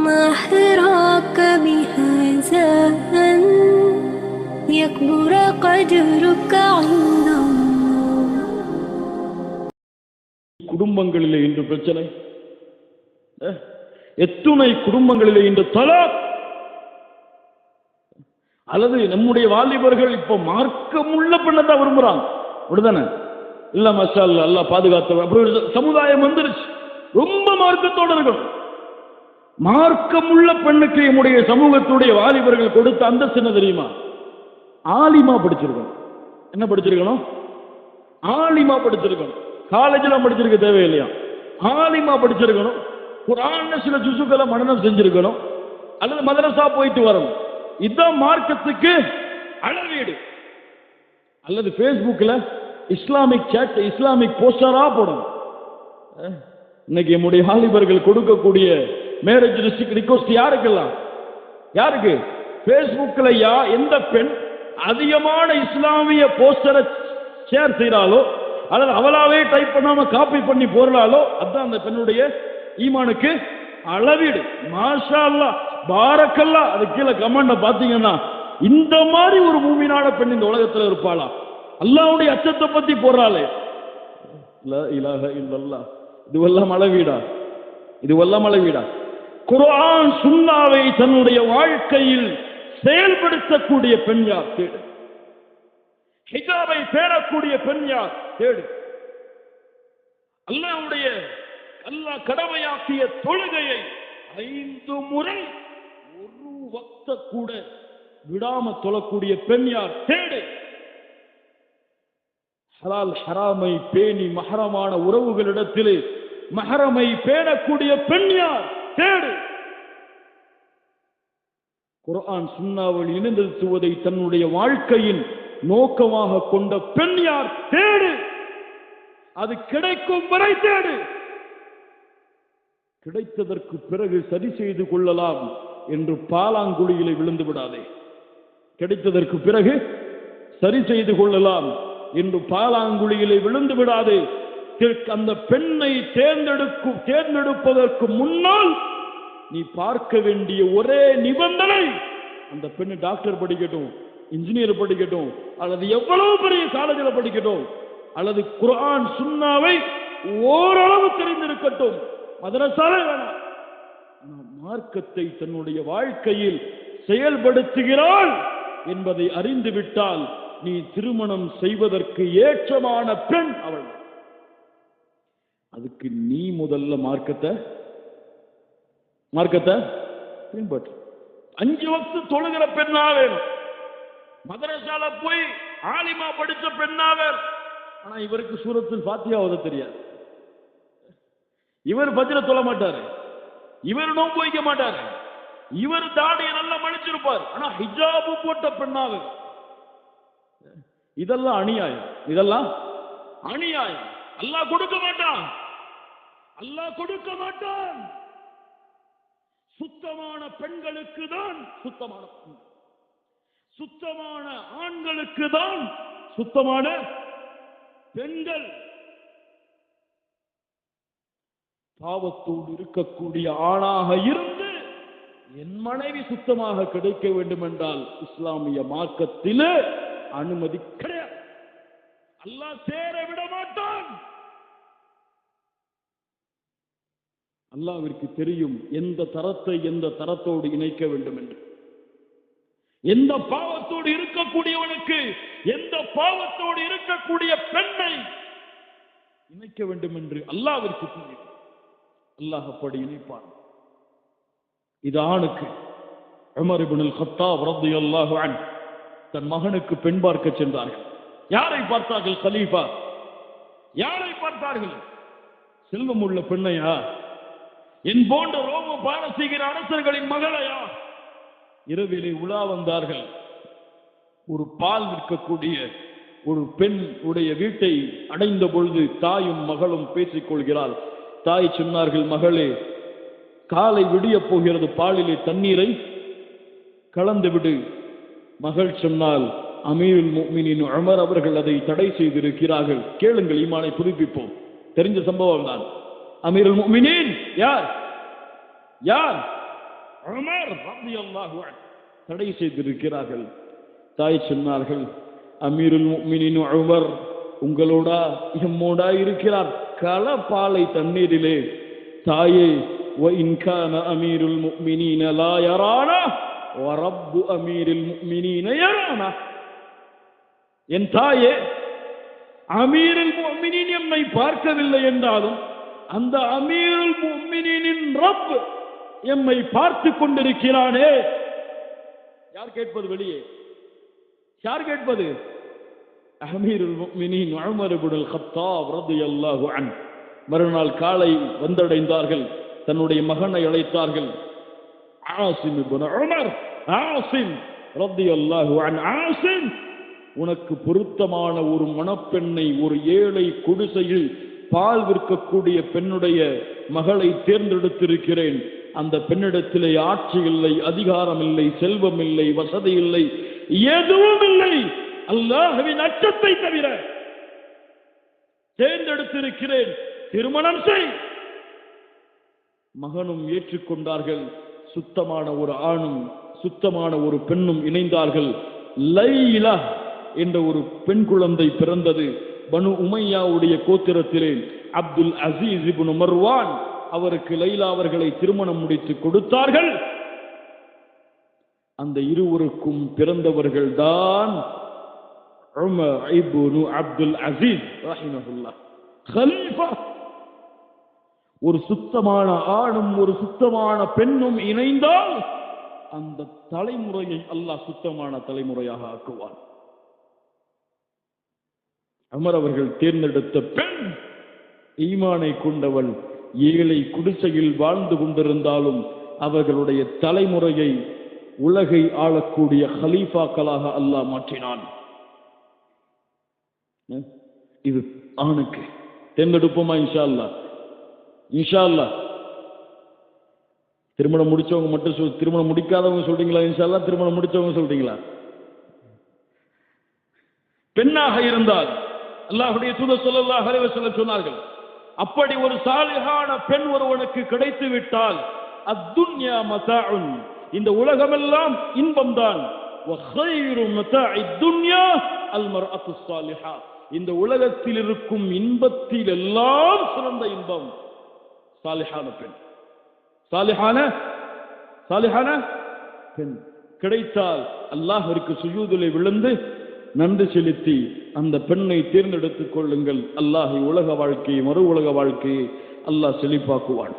ما حراك بهذا أن يكبر قدرك عند الله குடும்பங்களிலே இன்று பிரச்சனை அஹ், எத்துணை குடும்பங்களிலே இன்று தலாக் அல்லது நம்முடைய வாலிபர்கள் இப்ப மார்க்கமுள்ள பெண்ணை தான் விரும்புறாங்க அப்படிதானே இல்ல மஷா அல்லா அல்லாஹ் பாதுகாத்தவன் அப்படி ஒரு சமுதாயம் வந்துருச்சு ரொம்ப மார்க்கத்தோட இருக்கணும் மார்க்கமுள்ள பெண்ணுக்கு நம்முடைய சமூகத்துடைய வாலிபர்கள் கொடுத்த அந்தஸ்து என்ன தெரியுமா? ஆலிமா படிச்சிருக்கணும். என்ன படிச்சிருக்கணும்? ஆலிமா படிச்சிருக்கணும். காலேஜில் படிச்சிருக்க தேவையில்லையா? ஆலிமா படிச்சிருக்கணும். குரான சில ஜுசுக்களை மனநம் செஞ்சிருக்கணும். அல்லது மதரசா போயிட்டு வரணும். இதுதான் மார்க்கத்துக்கு அளவீடு. அல்லது ஃபேஸ்புக்கில் இஸ்லாமிக் சேட் இஸ்லாமிக் போஸ்டராக போடணும். இன்னைக்கு நம்முடைய வாலிபர்கள் கொடுக்கக்கூடிய மேரேஜ் ரிக்வஸ்ட் யாருக்கெல்லாம்? யாருக்கு? ஃபேஸ்புக்கில் யா எந்த பெண் அதிகமான இஸ்லாமிய போஸ்டரை ஷேர் செய்கிறாளோ அல்லது அவளாவே டைப் பண்ணாம காப்பி பண்ணி போடுறாளோ அதுதான் அந்த பெண்ணுடைய ஈமானுக்கு அளவீடு. மாஷா அல்லாஹ் பாரக்கல்லா அது கீழே கமெண்ட பாத்தீங்கன்னா இந்த மாதிரி ஒரு மூமினான பெண் இந்த உலகத்துல இருப்பாளா? அல்லாவுடைய அச்சத்தை பத்தி போடுறாளே. லா இலாஹ இல்லல்லாஹ். இதுவெல்லாம் அளவீடா? இதுவெல்லாம் அளவீடா? குரான் சுன்னாவை தன்னுடைய வாழ்க்கையில் செயல்படுத்தக்கூடிய பெண் யார்? தேடு. ஹிஜாபை பேரக்கூடிய பெண் யார்? தேடு. அல்லாவுடைய அல்லாஹ் கடமையாக்கிய தொழுகையை ஐந்து முறை ஒரு வக்த கூட விடாம தொழக்கூடிய பெண் யார்? தேடு. ஹலால் ஹராமை பேணி மஹரமான உறவுகளிடத்திலே மஹரமை பேணக்கூடிய பெண் யார்? தேடு. குரான் சுண்ணாவில் இணைந்திருத்துவதை தன்னுடைய வாழ்க்கையின் நோக்கமாக கொண்ட பெண் யார்? தேடு. அது கிடைக்கும் வரை தேடு. கிடைத்ததற்கு பிறகு சரி செய்து கொள்ளலாம் என்று பாலாங்குழியிலே விழுந்து விடாதே. கிடைத்ததற்கு பிறகு சரி செய்து கொள்ளலாம் என்று பாலாங்குழியிலே விழுந்து விடாதே. அந்த பெண்ணை தேர்ந்தெடுக்கும் தேர்ந்தெடுப்பதற்கு முன்னால் நீ பார்க்க வேண்டிய ஒரே நிபந்தனை அந்த பெண்ணு டாக்டர் படிக்கட்டும் இன்ஜினியர் படிக்கட்டும் அல்லது எவ்வளவு பெரிய காலேஜில் படிக்கட்டும் அல்லது குரான் சுன்னாவை ஓரளவு தெரிந்திருக்கட்டும். மதரசாலே வேணாம். மார்க்கத்தை தன்னுடைய வாழ்க்கையில் செயல்படுத்துகிறாள் என்பதை அறிந்து விட்டால் நீ திருமணம் செய்வதற்கு ஏற்றமான பெண் அவள். அதுக்கு நீ முதல்ல மார்க்கத்தை மார்க்கத்தை? பின்பற்று. அஞ்சு வக்து தொழுகிற பெண்ணா வேணும் மதரசால போய் ஆலிமா படிச்ச பெண்ணா வேணும் ஆனா இவருக்கு சூரத்தில் பாத்தியா ஓத தெரியாது. இவர் பஜ்ர தொழ மாட்டாரு. இவர் நோன்பு வைக்க மாட்டாரு. இவர் தாடியை நல்லா மன்னிச்சிருப்பார் ஆனா ஹிஜாபு போட்ட பெண்ணாக இதெல்லாம் அநியாயம். இதெல்லாம் அநியாயம். அல்லாஹ் கொடுக்க மாட்டான். அல்லாஹ் கொடுக்க மாட்டான். சுத்தமான பெண்களுக்கு தான் சுத்தமான பெண். சுத்தமான ஆண்களுக்கு தான் சுத்தமான பெண்கள் பாவத்தோடு இருக்கக்கூடிய ஆணாக இருந்து என் மனைவி சுத்தமாக கிடைக்க வேண்டும் என்றால் இஸ்லாமிய மார்க்கத்திலே அனுமதி கிடையாது அல்லாஹ் சேர விட மாட்டான் அல்லாவிற்கு தெரியும் எந்த தரத்தை எந்த தரத்தோடு இணைக்க வேண்டும் என்று. எந்த பாவத்தோடு இருக்கக்கூடியவனுக்கு எந்த பாவத்தோடு இருக்கக்கூடிய பெண்ணை இணைக்க வேண்டும் என்று அல்லாவிற்கு தெரியும். அல்லாஹ் அப்படி இணைப்பான். இது ஆணுக்கு. உமர் இப்னுல் கத்தாப் ரலியல்லாஹு அன்ஹு தன் மகனுக்கு பெண் பார்க்க சென்றார்கள். யாரை பார்த்தார்கள் கலீஃபா? யாரை பார்த்தார்கள்? செல்வம் உள்ள பெண்ணையா? என் போன்ற ரோம பாரசீகர அரசர்களின் மகளையா? இரவிலே உலா வந்தார்கள். ஒரு பால் விற்கக்கூடிய ஒரு பெண் உடைய வீட்டை அடைந்த பொழுது தாயும் மகளும் பேசிக் கொள்கிறாள். தாய் சொன்னார்கள் மகளே காலை விடியப் போகிறது பாலிலே தண்ணீரை கலந்து விடு. மகள் சொன்னால் அமீருல் முஃமினீன் அமர் அவர்கள் அதை தடை செய்திருக்கிறார்கள். கேளுங்கள் ஈமானை புதுப்பிப்போம். தெரிஞ்ச சம்பவம் தான். அமீருல் முஃமினீன் யார் யார் உமர் ரலியல்லாஹு அன்ஹு தடை செய்திருக்கிறார்கள் தாய் சொன்னார்கள் அமீருல் முஃமினீன் உமர் உங்களோடா எம்மோடா இருக்கிறார் களப்பாலை தண்ணீரிலே தாயே وإن كان أمير المؤمنين لا يرانا ورب أمير المؤمنين يرانا என் தாயே அமீருல் முஃமினீன் எம்மை பார்க்கவில்லை என்றாலும் அந்த அமீருல் முஃமினீனின் ரப் எம்மை பார்த்து கொண்டிருக்கிறானே. யார் கேட்பது வெளியே? யார் கேட்பது? அமீருல் முஃமினீன் உமர் இப்னுல் கத்தாப் ரலியல்லாஹு மறுநாள் காலை வந்தடைந்தார்கள். தன்னுடைய மகனை அழைத்தார்கள். ஆசிம் இப்னு உமர் ஆசிம் ரலியல்லாஹு அன் ஆசிம் உனக்கு பொருத்தமான ஒரு மணப்பெண்ணை ஒரு ஏழை குடிசையில் பால் விற்கக்கூடிய பெண்ணுடைய மகளை தேர்ந்தெடுத்திருக்கிறேன். அந்த பெண்ணிடத்திலே ஆட்சி இல்லை அதிகாரம் இல்லை செல்வம் இல்லை வசதி இல்லை எதுவும் இல்லை. அல்லாஹவின் அச்சத்தை தவிர தேர்ந்தெடுத்திருக்கிறேன். திருமணம் செய். மகனும் ஏற்றுக்கொண்டார்கள். சுத்தமான ஒரு ஆணும் சுத்தமான ஒரு பெண்ணும் இணைந்தார்கள். லைலா என்ற ஒரு பெண் குழந்தை பிறந்தது. பனு உமையாவுடைய கோத்திரத்திலே அப்துல் அசீஸ் இப்னு மர்வான் அவருக்கு லைலா அவர்களை திருமணம் முடித்து கொடுத்தார்கள். அந்த இருவருக்கும் பிறந்தவர்கள் தான் அப்துல் அசீஸ் ஒரு சுத்தமான ஆணும் ஒரு சுத்தமான பெண்ணும் இணைந்தால் அந்த தலைமுறையை அல்லாஹ் சுத்தமான தலைமுறையாக ஆக்குவான். அமர் அவர்கள் தேர்ந்தெடுத்த பெண் ஈமானை கொண்டவள் ஏழை குடிசையில் வாழ்ந்து கொண்டிருந்தாலும் அவர்களுடைய தலைமுறையை உலகை ஆளக்கூடிய ஹலீஃபாக்களாக அல்லாஹ் மாற்றினான். இது ஆணுக்கு. தேர்ந்தெடுப்போமா இன்ஷா அல்லாஹ் இன்ஷா அல்லாஹ் திருமணம் முடிச்சவங்க மட்டும் சொல் திருமணம் முடிக்காதவங்க சொல்றீங்களா இன்ஷா அல்லாஹ் திருமணம் முடிச்சவங்க சொல்றீங்களா? பெண்ணாக இருந்தால் அல்லாஹுடைய தூதர் சொல்லல்லாஹ் அலைவசல்லம் சொன்னார்கள் அப்படி ஒரு சாலிகான பெண் ஒருவனுக்கு கிடைத்து விட்டால் அத்துன்யா மதாஉன் இந்த உலகமெல்லாம் இன்பம்தான். இந்த உலகத்தில் இருக்கும் இன்பத்தில் எல்லாம் சிறந்த இன்பம் சாலிஹான பெண். சாலிஹான சாலிஹான பெண் கிடைத்தால் அல்லாஹ் அல்லாஹருக்கு சுயூதலை விழுந்து நன்றி செலுத்தி அந்த பெண்ணை தேர்ந்தெடுத்துக் கொள்ளுங்கள். அல்லாஹி உலக வாழ்க்கையை மறு உலக வாழ்க்கையை அல்லாஹ் செழிப்பாக்குவான்.